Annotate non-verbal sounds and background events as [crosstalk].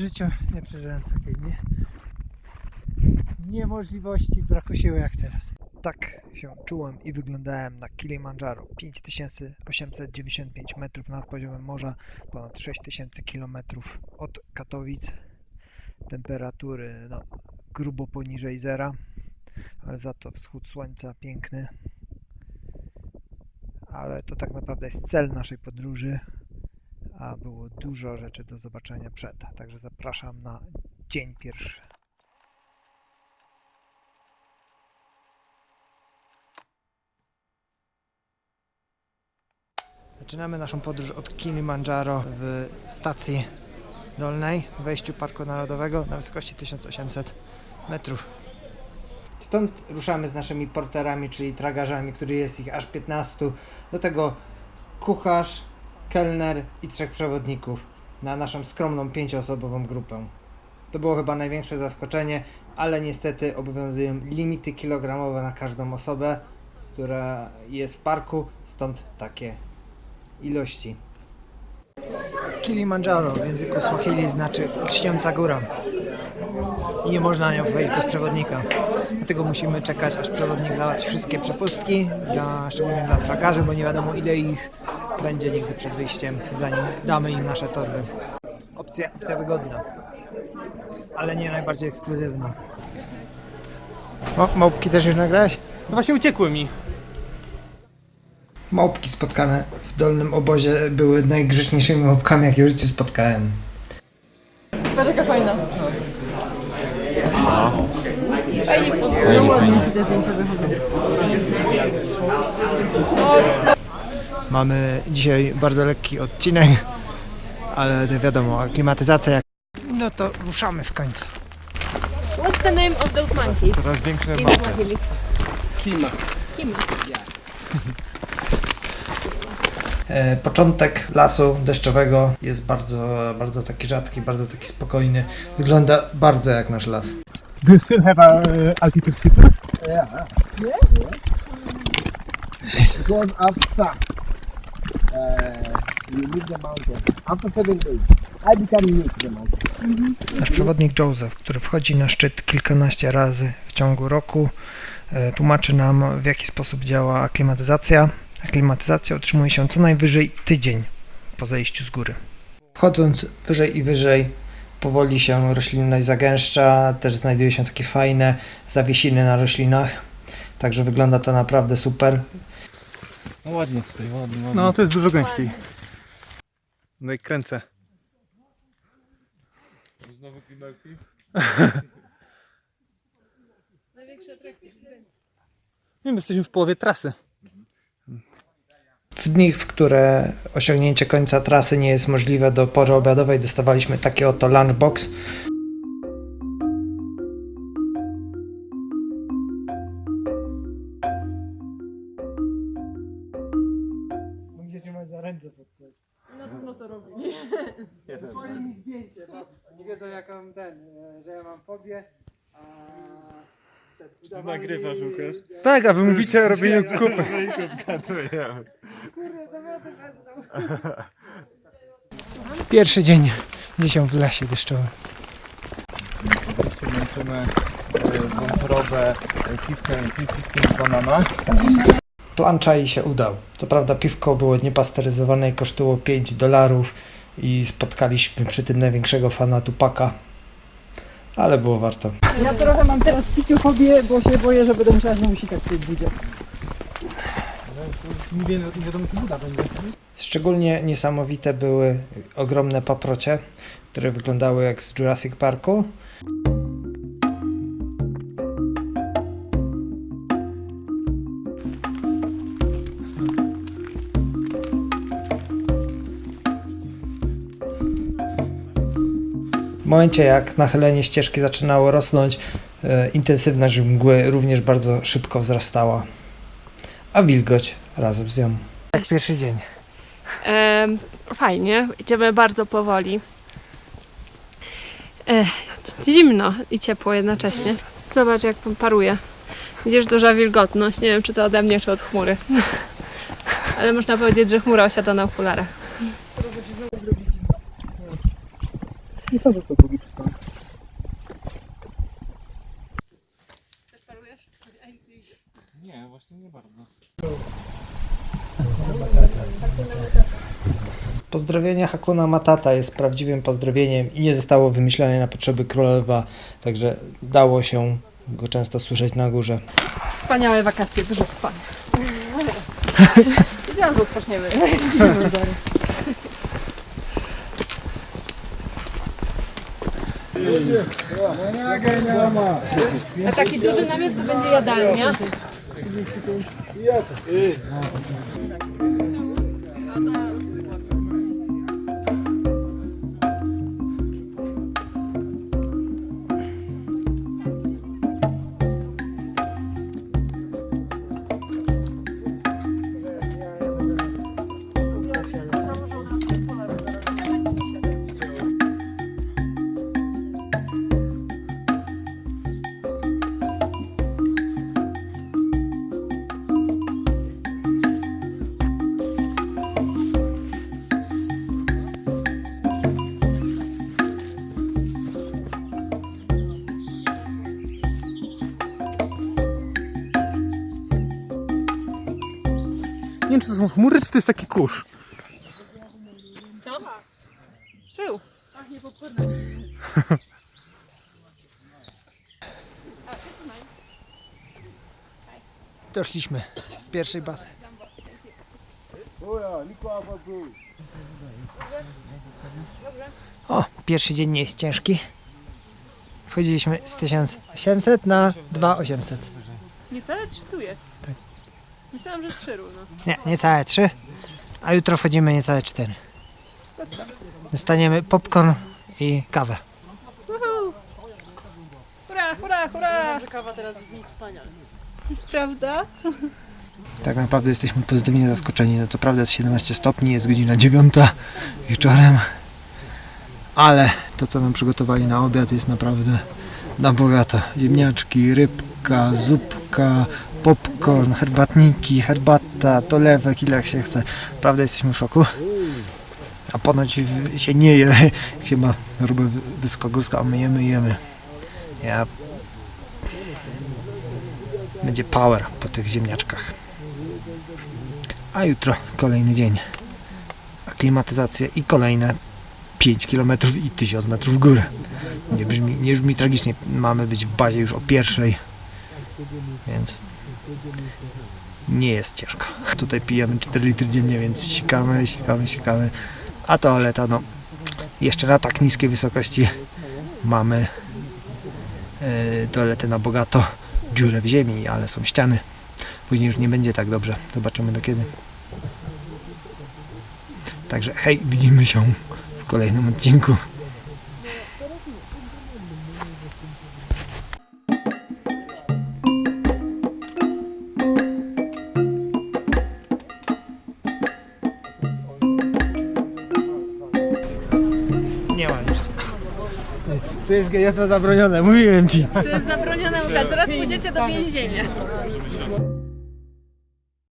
W życiu nie przeżyłem takiej nie... niemożliwości, braku siły jak teraz. Tak się czułem i wyglądałem na Kilimandżaro. 5895 metrów nad poziomem morza, ponad 6000 km od Katowic. Temperatury no, grubo poniżej zera, ale za to wschód słońca piękny. Ale to tak naprawdę jest cel naszej podróży, a było dużo rzeczy do zobaczenia przed. Także zapraszam na dzień pierwszy. Zaczynamy naszą podróż od Kilimandżaro w stacji dolnej, w wejściu Parku Narodowego na wysokości 1800 metrów. Stąd ruszamy z naszymi porterami, czyli tragarzami, których jest ich aż 15. Do tego kucharz, kelner i trzech przewodników na naszą skromną pięcioosobową grupę. To było chyba największe zaskoczenie, ale niestety obowiązują limity kilogramowe na każdą osobę, która jest w parku, stąd takie ilości. Kilimandżaro w języku Swahili znaczy lśniąca góra. Nie można na nią wejść bez przewodnika. Dlatego musimy czekać, aż przewodnik załatwi wszystkie przepustki, dla, szczególnie dla trakarzy, bo nie wiadomo ile ich będzie nigdy przed wyjściem, zanim damy im nasze torby. Opcja, opcja wygodna, ale nie najbardziej ekskluzywna. O, małpki też już nagrałeś? No właśnie uciekły mi. Małpki spotkane w dolnym obozie były najgrzeczniejszymi małpkami, jakie w życiu spotkałem. Jaka fajna. Fajnie. Ładnie ci te zdjęcia wychodzą. Mamy dzisiaj bardzo lekki odcinek, ale wiadomo, aklimatyzacja jak... No to ruszamy w końcu. What's the name of those monkeys Coraz większe in. Swahili? Kima. Kima. [laughs] E, początek lasu deszczowego jest bardzo, bardzo taki rzadki, bardzo taki spokojny. Wygląda bardzo jak nasz las. Do you still have a, uh, altitude sickness? Because after uh, you leave the mountain, Nasz przewodnik Joseph, który wchodzi na szczyt kilkanaście razy w ciągu roku, e, tłumaczy nam w jaki sposób działa aklimatyzacja. Aklimatyzacja utrzymuje się co najwyżej tydzień po zejściu z góry. Wchodząc wyżej i wyżej, powoli się roślinność zagęszcza, też znajduje się takie fajne zawiesiny na roślinach, także wygląda to naprawdę super. No ładnie tutaj, ładnie, ładnie. No to jest dużo gęściej. No i kręcę. Znowu [laughs] klimarki? Nie, my jesteśmy w połowie trasy. W dni, w które osiągnięcie końca trasy nie jest możliwe do pory obiadowej, dostawaliśmy taki oto lunchbox. Mi zdjęcie, bo nie wiedzą jaką ten, e, że ja mam fobię, a... ten, udawali- nagrywasz, Łukasz? Tak, a wy mówicie o robieniu kupy. Pierwszy dzień dzisiaj w lesie deszczowym. Męczymy wątrobę piwkiem, piwkiem z banana. Plan czai się udał. Co prawda piwko było niepasteryzowane i kosztowało 5 dolarów i spotkaliśmy przy tym największego fana Tupaka. Ale było warto. Ja trochę mam teraz piciuchobię, bo się boję, że będę musiała znowu sikać tej budzie. Nie wiem, nie wiadomo, buda będzie. Szczególnie niesamowite były ogromne paprocie, które wyglądały jak z Jurassic Parku. Momencie jak nachylenie ścieżki zaczynało rosnąć, e, intensywność mgły również bardzo szybko wzrastała, a wilgoć razem z nią. Jak pierwszy dzień. Em, fajnie, idziemy bardzo powoli. Ech, zimno i ciepło jednocześnie. Zobacz jak paruje. Widzisz duża wilgotność. Nie wiem czy to ode mnie, czy od chmury. Ale można powiedzieć, że chmura osiada na okularach. Nie sądzę, że to drugi przystanek. Nie, właśnie nie bardzo. Pozdrowienie Hakuna Matata jest prawdziwym pozdrowieniem i nie zostało wymyślone na potrzeby króla lwa, także dało się go często słyszeć na górze. Wspaniałe wakacje, dużo spania. [laughs] Wiedziałam, że odpoczniemy. [laughs] A taki duży namiot to będzie jadalnia. Wiem, czy to są chmury, czy to jest taki kurz. Żył. Doszliśmy. Pierwszej bazy. O, pierwszy dzień nie jest ciężki. Wchodziliśmy z 1800 na 2800. Niecałe trzy tu jest. Myślałam, że trzy równo. Nie, niecałe 3. A jutro wchodzimy niecałe 4. Dostaniemy popcorn i kawę. Uhu. Hurra, hurra, hurra! Że kawa teraz brzmi wspaniale. Prawda? Tak naprawdę jesteśmy pozytywnie zaskoczeni. No co prawda jest 17 stopni, jest godzina 9 wieczorem. Ale to co nam przygotowali na obiad jest naprawdę na bogato. Ziemniaczki, rybka, zupka, popcorn, herbatniki, herbata, dolewek, ile się chce. Naprawdę jesteśmy w szoku. A ponoć się nie je, jak [laughs] się ma chorobę wy- wysokogórską, a my jemy, jemy. Ja... Będzie power po tych ziemniaczkach. A jutro kolejny dzień. Aklimatyzacja i kolejne 5 km i 1000 metrów w górę. Nie brzmi, nie brzmi tragicznie. Mamy być w bazie już o pierwszej. Więc nie jest ciężko. Tutaj pijemy 4 litry dziennie, więc sikamy, sikamy, sikamy. A toaleta, no jeszcze na tak niskiej wysokości mamy e, toaletę na bogato. Dziurę w ziemi, ale są ściany. Później już nie będzie tak dobrze. Zobaczymy do kiedy. Także hej, widzimy się w kolejnym odcinku. Tu jest gejostwo zabronione, mówiłem ci. To jest zabronione, bo teraz pójdziecie do więzienia.